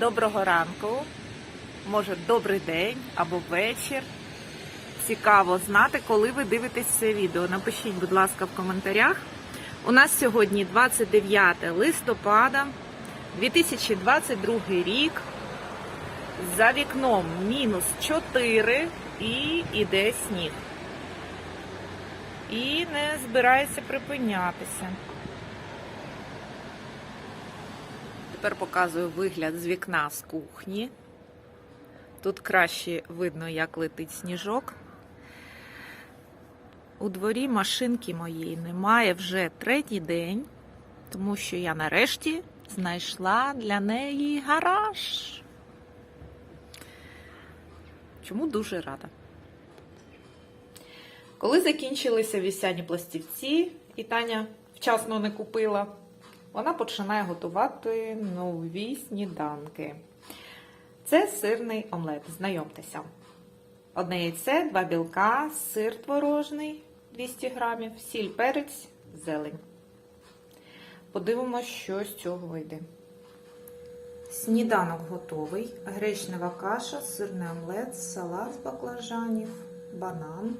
доброго ранку, може добрий день або вечір. Цікаво знати, коли ви дивитесь це відео. Напишіть, будь ласка, в коментарях. У нас сьогодні 29 листопада 2022 рік. За вікном мінус 4 і іде сніг. І не збирається припинятися. Тепер показую вигляд з вікна з кухні. Тут краще видно, як летить сніжок. У дворі машинки моєї немає вже третій день, тому що я нарешті знайшла для неї гараж. Чому дуже рада. Коли закінчилися вісяні пластівці, і Таня вчасно не купила, вона починає готувати нові сніданки. Це сирний омлет. Знайомтеся. Одне яйце, два білка, сир творожний 200 грамів, сіль, перець, зелень. Подивимось, що з цього вийде. Сніданок готовий. Гречнева каша, сирний омлет, салат з баклажанів, банан.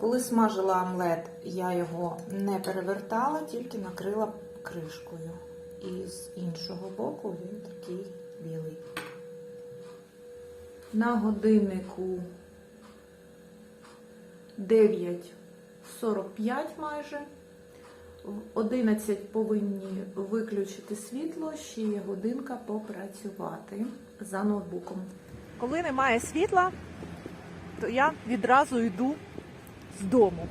Коли смажила омлет, я його не перевертала, тільки накрила кришкою. І з іншого боку він такий білий. На годиннику 9.45 майже. В 11 повинні виключити світло, ще є годинка попрацювати за ноутбуком. Коли немає світла, то я відразу йду з дому.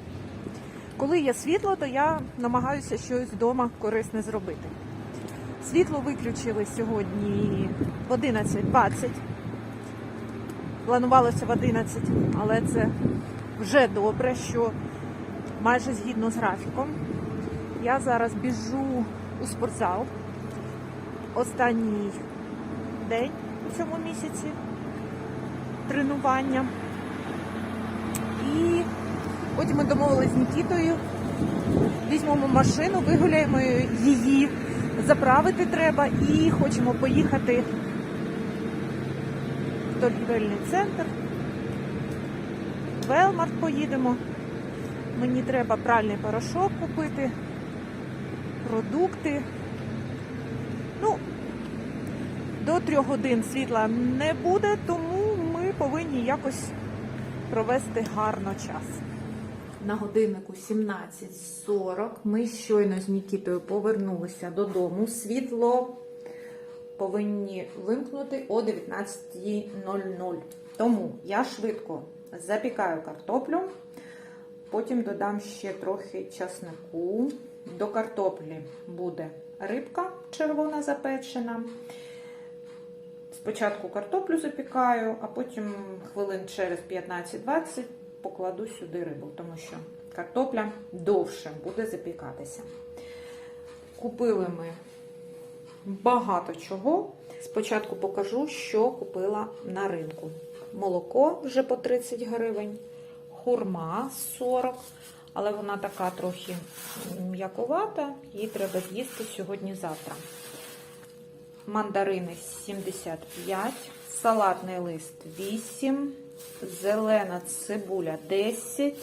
Коли є світло, то я намагаюся щось вдома корисне зробити. Світло виключили сьогодні в 11.20. Планувалося в 11, але це вже добре, що майже згідно з графіком. Я зараз біжу у спортзал. Останній день у цьому місяці тренування. І потім ми домовилися з Нікітою. Візьмемо машину, вигуляємо її, заправити треба і хочемо поїхати в торгівельний центр. Велмарт поїдемо. Мені треба пральний порошок купити, продукти. Ну, до трьох годин світла не буде, тому ми повинні якось провести гарно час. На годиннику 17.40 ми щойно з Нікітою повернулися додому. Світло повинні вимкнути о 19.00. Тому я швидко запікаю картоплю, потім додам ще трохи часнику. До картоплі буде рибка червона запечена. Спочатку картоплю запікаю, а потім хвилин через 15-20 покладу сюди рибу, тому що картопля довше буде запікатися. Купили ми багато чого. Спочатку покажу, що купила на ринку. Молоко вже по 30 гривень, хурма 40, але вона така трохи м'яковата, її треба з'їсти сьогодні-завтра. Мандарини 75, салатний лист 8, зелена цибуля 10,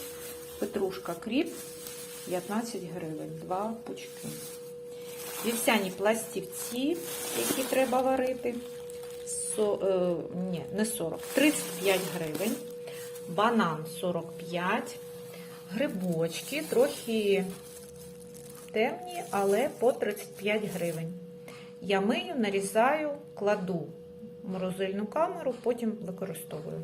петрушка кріп 15 гривень, 2 пучки. Вівсяні пластівці, які треба варити, со, е, ні, не 40, 35 гривень, банан 45, грибочки, трохи темні, але по 35 гривень. Я мию, нарізаю, кладу в морозильну камеру, потім використовую.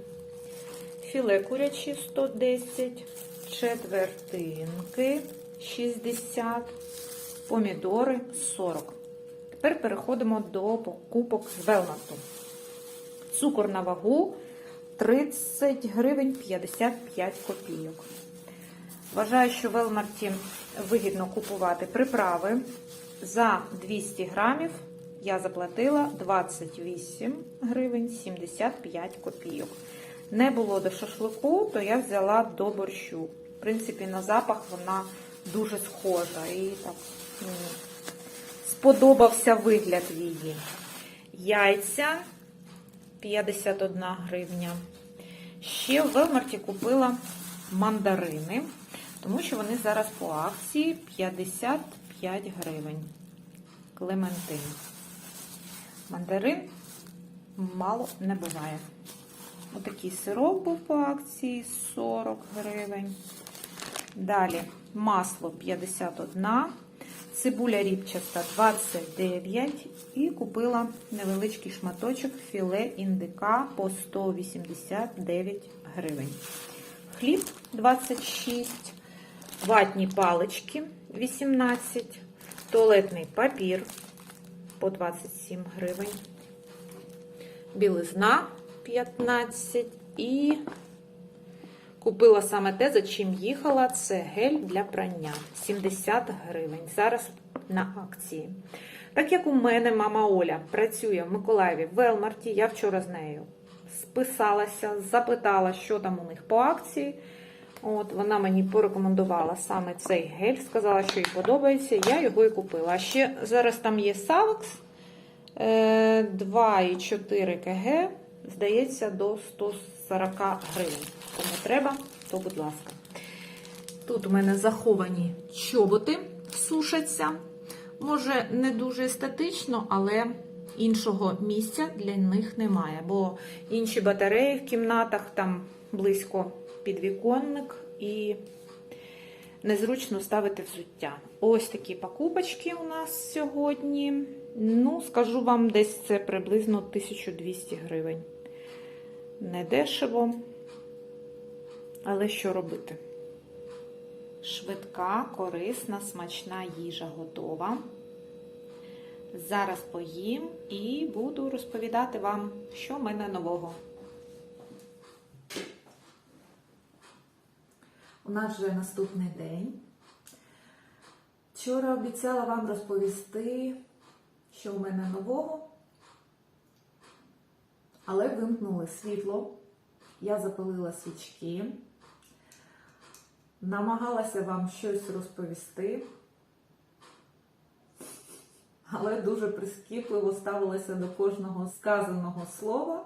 Філе курячі 110, четвертинки 60, помідори 40. Тепер переходимо до покупок з Велмарту. Цукор на вагу 30 гривень 55 копійок. Вважаю, що в Велмарті вигідно купувати приправи. За 200 грамів я заплатила 28 гривень 75 копійок. Не було до шашлику, то я взяла до борщу. В принципі, на запах вона дуже схожа і так мені сподобався вигляд її. Яйця 51 гривня. Ще в Велмарті купила мандарини, тому що вони зараз по акції 55 гривень. Клементин. Мандарин мало не буває. Отакий сироп був по акції 40 гривень. Далі масло 51, цибуля рібчаста 29 і купила невеличкий шматочок філе індика по 189 гривень. Хліб 26, ватні палички 18, туалетний папір по 27 гривень, білизна 15 і Купила саме те, за чим їхала. Це гель для прання 70 гривень. Зараз на акції. Так як у мене мама Оля працює в Миколаєві в Велмарті, я вчора з нею списалася, запитала, що там у них по акції. От Вона мені порекомендувала саме цей гель, сказала, що їй подобається. Я його і купила. А ще зараз там є Савекс 2,4 кг, здається, до 140 гривень. Кому треба, то будь ласка. Тут у мене заховані чоботи сушаться. Може, не дуже естетично, але іншого місця для них немає. Бо інші батареї в кімнатах там близько підвіконник і незручно ставити взуття. Ось такі покупочки у нас сьогодні. Ну, скажу вам, десь це приблизно 1200 гривень. Не дешево. Але що робити? Швидка, корисна, смачна їжа готова. Зараз поїм і буду розповідати вам, що в мене нового. У нас вже наступний день. Вчора обіцяла вам розповісти, що в мене нового, але вимкнули світло. Я запалила свічки, намагалася вам щось розповісти, але дуже прискіпливо ставилася до кожного сказаного слова,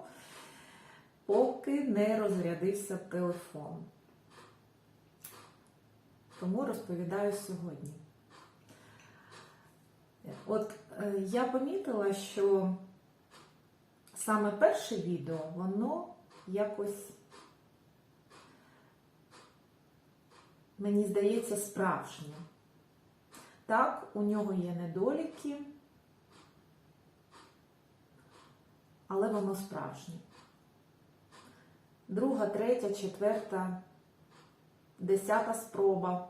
поки не розрядився телефон. Тому розповідаю сьогодні. От я помітила, що саме перше відео, воно якось, мені здається, справжнє. Так, у нього є недоліки, але воно справжнє. Друга, третя, четверта, десята спроба,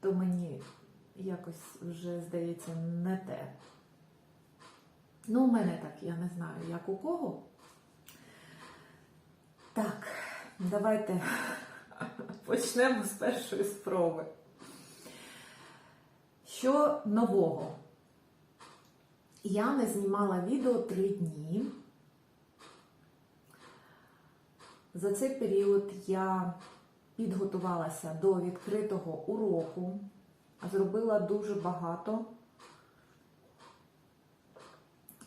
то мені якось вже здається не те. Ну, у мене так, я не знаю, як у кого. Так, давайте почнемо з першої спроби. Що нового? Я не знімала відео три дні. За цей період я підготувалася до відкритого уроку, зробила дуже багато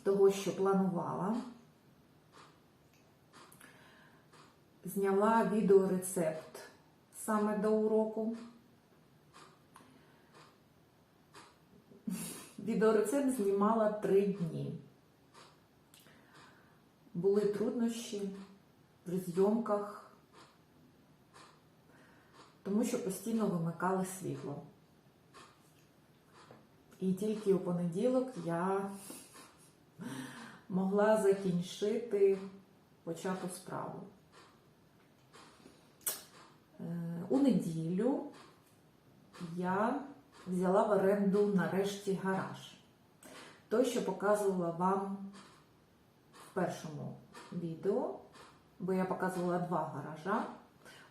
того, що планувала. Зняла відеорецепт саме до уроку. Відеорецепт знімала три дні. Були труднощі в зйомках, тому що постійно вимикали світло. І тільки у понеділок я могла закінчити почату справу. Е, У неділю я взяла в оренду нарешті гараж. Той, що показувала вам в першому відео, бо я показувала два гаража.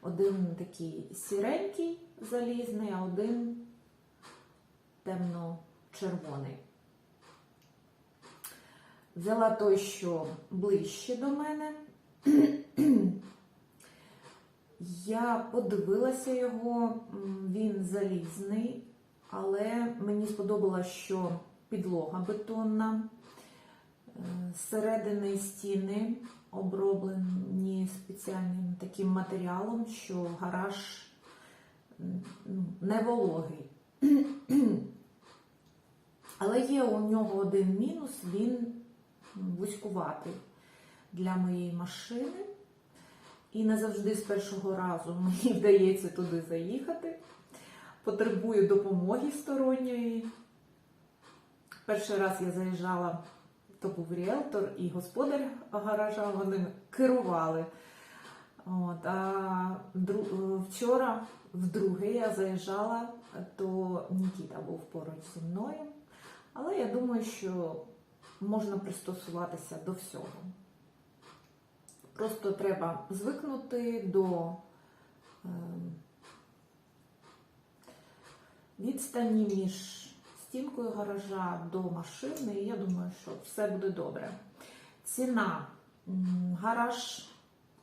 Один такий сіренький, залізний, а один темно-червоний. Взяла той, що ближче до мене. Я подивилася його, він залізний, але мені сподобалося, що підлога бетонна, Е, Зсередини стіни оброблені спеціальним таким матеріалом, що гараж ну, не вологий. Але є у нього один мінус, він вузькуватий для моєї машини. І не завжди з першого разу мені вдається туди заїхати. Потребую допомоги сторонньої. Перший раз я заїжджала, то був ріелтор і господар гаража, вони керували. От, а вчора, вдруге, я заїжджала, то Нікіта був поруч зі мною. Але я думаю, що можна пристосуватися до всього. Просто треба звикнути до е, відстані між стінкою гаража до машини, і я думаю, що все буде добре. Ціна гараж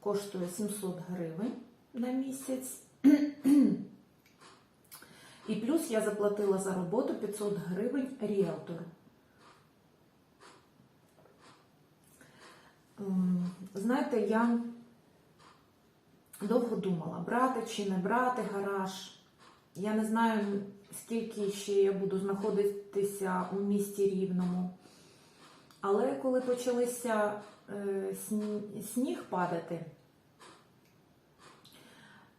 коштує 700 гривень на місяць. І плюс я заплатила за роботу 500 гривень ріелтору. Знаєте, я довго думала, брати чи не брати гараж. Я не знаю, скільки ще я буду знаходитися у місті Рівному. Але коли почалися е, сніг падати,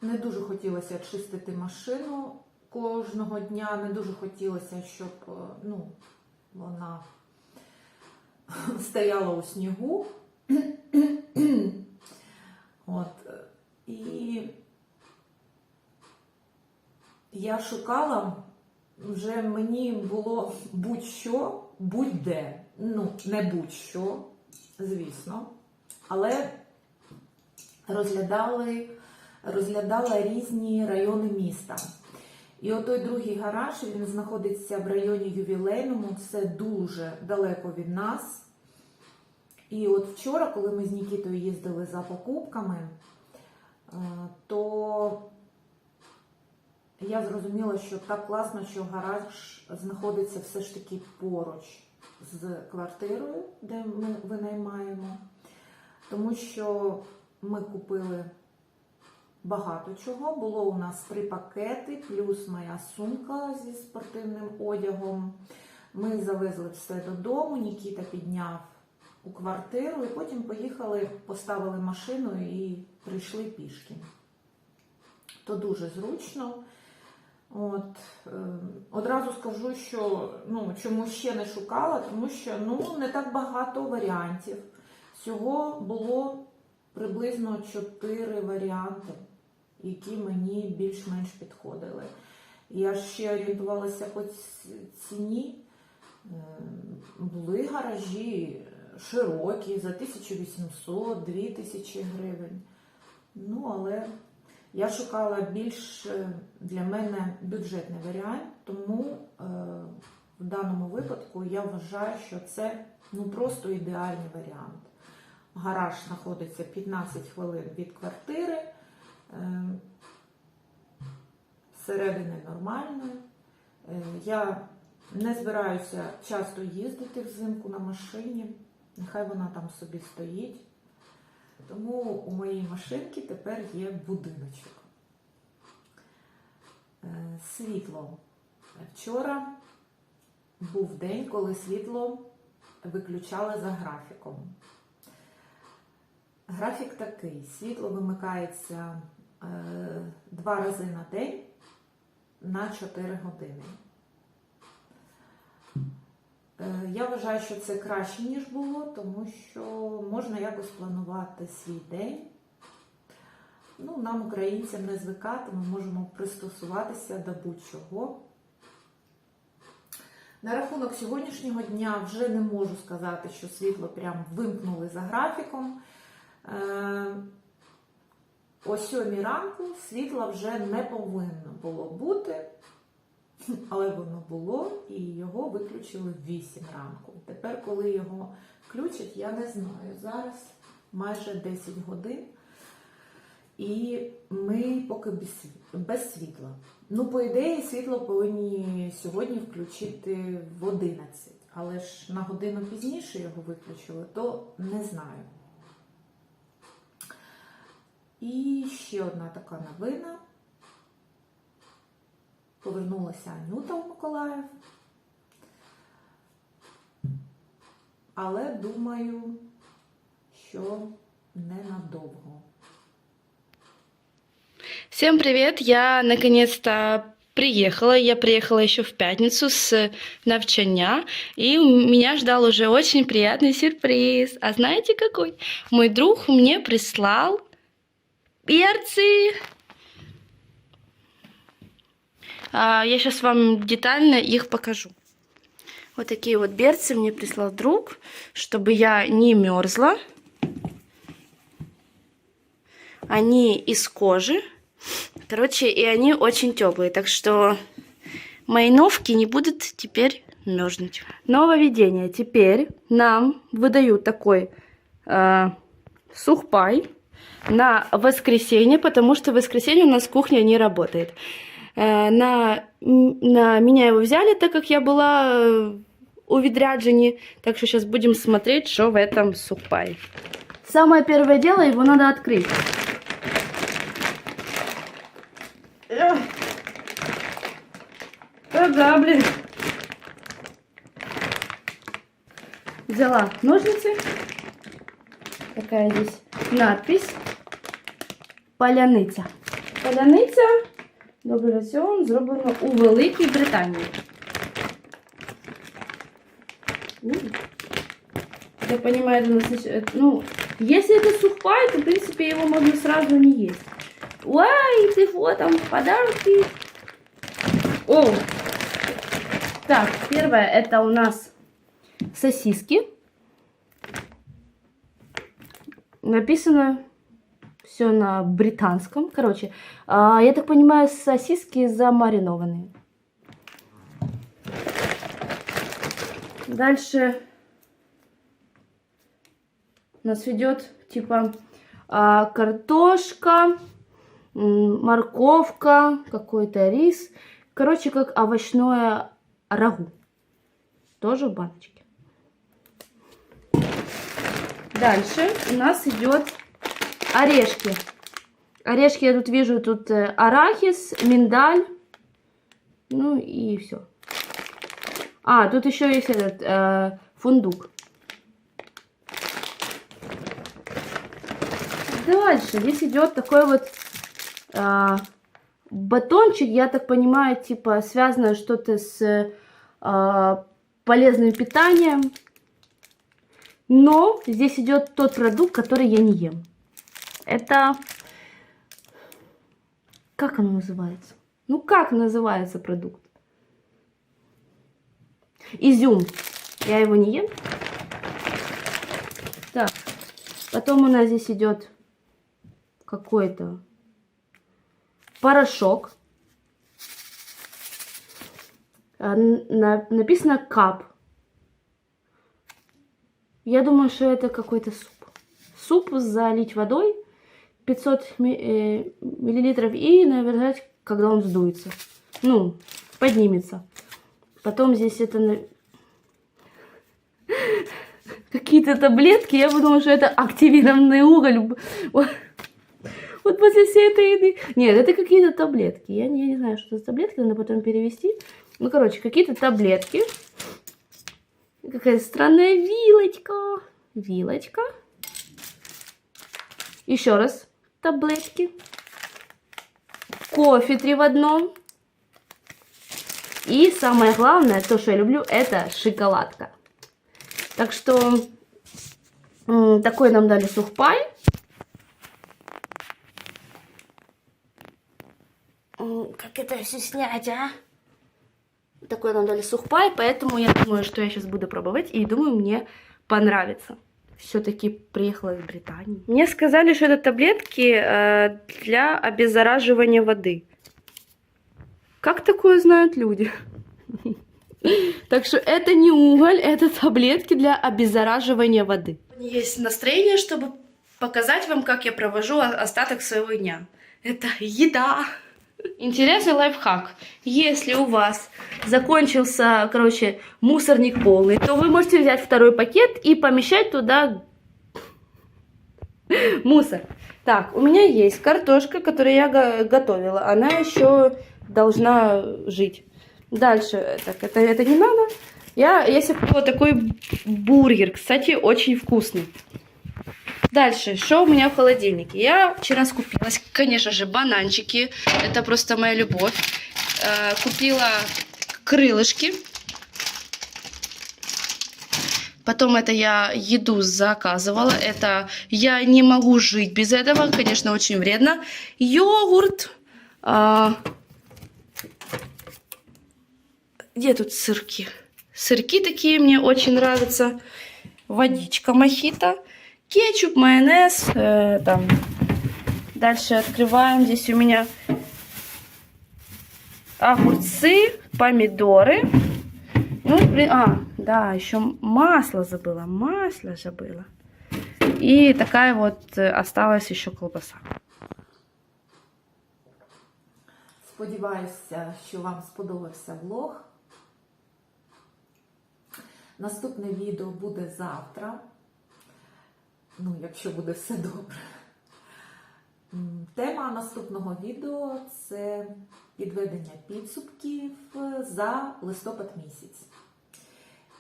не дуже хотілося чистити машину кожного дня, не дуже хотілося, щоб е, ну, вона стояла у снігу. От. І я шукала, вже мені було будь-що, будь-де. Ну, не будь-що, звісно. Але розглядали, розглядала різні райони міста. І отой другий гараж, він знаходиться в районі ювілейному, це дуже далеко від нас. І от вчора, коли ми з Нікітою їздили за покупками, е, то я зрозуміла, що так класно, що гараж знаходиться все ж таки поруч з квартирою, де ми винаймаємо. Тому що ми купили багато чого. Було у нас три пакети, плюс моя сумка зі спортивним одягом. Ми завезли все додому, Нікіта підняв у квартиру і потім поїхали, поставили машину і прийшли пішки. То дуже зручно. От, е, одразу скажу, що ну, чому ще не шукала, тому що ну, не так багато варіантів. Всього було приблизно 4 варіанти, які мені більш-менш підходили. Я ще орієнтувалася по ціні. Е, Були гаражі широкі за 1800, 2000 гривень. Ну, але я шукала більш е, для мене бюджетний варіант, тому е, в даному випадку я вважаю, що це ну, просто ідеальний варіант. Гараж знаходиться 15 хвилин від квартири, е, зсередини нормально. Е, Я не збираюся часто їздити взимку на машині, нехай вона там собі стоїть. Тому у моїй машинки тепер є будиночок. Е, Світло. Вчора був день, коли світло виключали за графіком. Графік такий: світло вимикається два рази на день на 4 години. Е, Я вважаю, що це краще, ніж було, тому що можна якось планувати свій день. Ну, нам, українцям, не звикати, ми можемо пристосуватися до будь-чого. На рахунок сьогоднішнього дня вже не можу сказати, що світло прям вимкнули за графіком. О 7 ранку світла вже не повинно було бути, але воно було і його виключили в 8 ранку. Тепер, коли його включать, я не знаю. Зараз майже 10 годин. І ми поки без світла. Ну, по ідеї, світло повинні сьогодні включити в 11. але ж на годину пізніше його виключили, то не знаю. І ще одна така новина. Повернулася Анюта у Миколаїв. Але думаю, що ненадовго. Всем привет! Я наконец-то приехала. Я приехала еще в пятницу с навчання, и меня ждал уже очень приятный сюрприз. А знаете какой? Мой друг мне прислал перцы. А, я сейчас вам детально их покажу. Вот такие вот берцы мне прислал друг, чтобы я не мерзла. Они из кожи. Короче, и они очень теплые, так что мои новки не будут теперь мерзнуть. Нововведение. Теперь нам выдают такой э, сухпай на воскресенье, потому что в воскресенье у нас кухня не работает. Э, на, на меня его взяли, так как я была э, у відряджені, так что сейчас будем смотреть, что в этом сухпае. Самое первое дело, его надо открыть. Ага, блин. Взяла ножницы Такая здесь надпись. Паляниця. Паляниця. Добрий раціон зроблено у Великій Британії. М. Я понимаю, это насыщ- э, ну, если это сухпай, то, в принципе, его можно сразу не есть. Ой, ты вот там подарки. О! Так, первое это у нас сосиски. Написано все на британском. Короче, а, я так понимаю, сосиски замаринованные. Дальше нас ведет типа а, картошка, морковка, какой-то рис. Короче, как овощное рагу. Тоже в баночке. Дальше у нас идет орешки. Орешки я тут вижу, тут э, арахис, миндаль. Ну и все. А, тут еще есть этот э, фундук. Дальше здесь идет такой вот а, батончик, я так понимаю, типа связано что-то с а, полезным питанием. Но здесь идет тот продукт, который я не ем. Это... Как оно называется? Ну, как называется продукт? Изюм. Я его не ем. Так. Потом у нас здесь идет какой-то порошок. На- написано кап. Я думаю, что это какой-то суп. Суп залить водой 500 ми- э, миллилитров и наверное, когда он сдуется. Ну, поднимется. Потом здесь это... Какие-то таблетки. Я подумала, что это активированный уголь. Вот. Вот после всей этой еды. Нет, это какие-то таблетки. Я не, я не знаю, что это таблетки, надо потом перевести. Ну, короче, какие-то таблетки. Какая странная вилочка. Вилочка. Еще раз. Таблетки. Кофе три в одном. И самое главное, то, что я люблю, это шоколадка. Так что такой нам дали сухпай. Как это все снять, а? Такой нам дали сухпай, поэтому я думаю, что я сейчас буду пробовать, и думаю, мне понравится. Все-таки приехала из Британии. Мне сказали, что это таблетки э, для обеззараживания воды. Как такое знают люди? Так что это не уголь, это таблетки для обеззараживания воды. Есть настроение, чтобы показать вам, как я провожу остаток своего дня. Это еда. Интересный лайфхак. Если у вас закончился, короче, мусорник полный, то вы можете взять второй пакет и помещать туда мусор. Так, у меня есть картошка, которую я го- готовила. Она еще должна жить. Дальше, так, это, это не надо. Я, я себе купила такой бургер, кстати, очень вкусный. Дальше, что у меня в холодильнике? Я вчера скупилась, конечно же, бананчики. Это просто моя любовь. Э, Купила крылышки. Потом это я еду заказывала. Это я не могу жить без этого. Конечно, очень вредно. Йогурт. А, Где тут сырки? Сырки такие мне очень нравятся. Водичка мохито. Кетчуп, майонез. э, там. Дальше открываем. Здесь у меня огурцы, помидоры. Ну, блин, а, да, еще масло забыла. Масло забыла. И такая вот э, осталась еще колбаса. Сподіваюся, що вам сподобався влог. Наступне відео буде завтра. Ну, якщо буде все добре. Тема наступного відео це підведення підсумків за листопад місяць.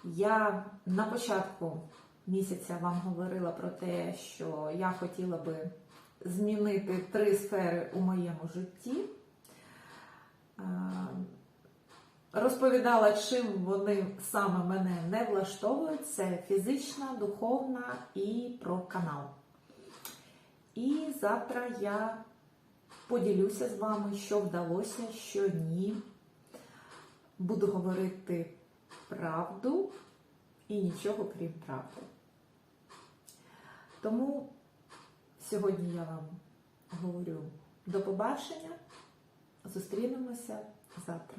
Я на початку місяця вам говорила про те, що я хотіла би змінити три сфери у моєму житті. Розповідала, чим вони саме мене не влаштовують. Це фізична, духовна і про канал. І завтра я поділюся з вами, що вдалося, що ні. Буду говорити правду і нічого крім правди. Тому сьогодні я вам говорю до побачення. Зустрінемося завтра.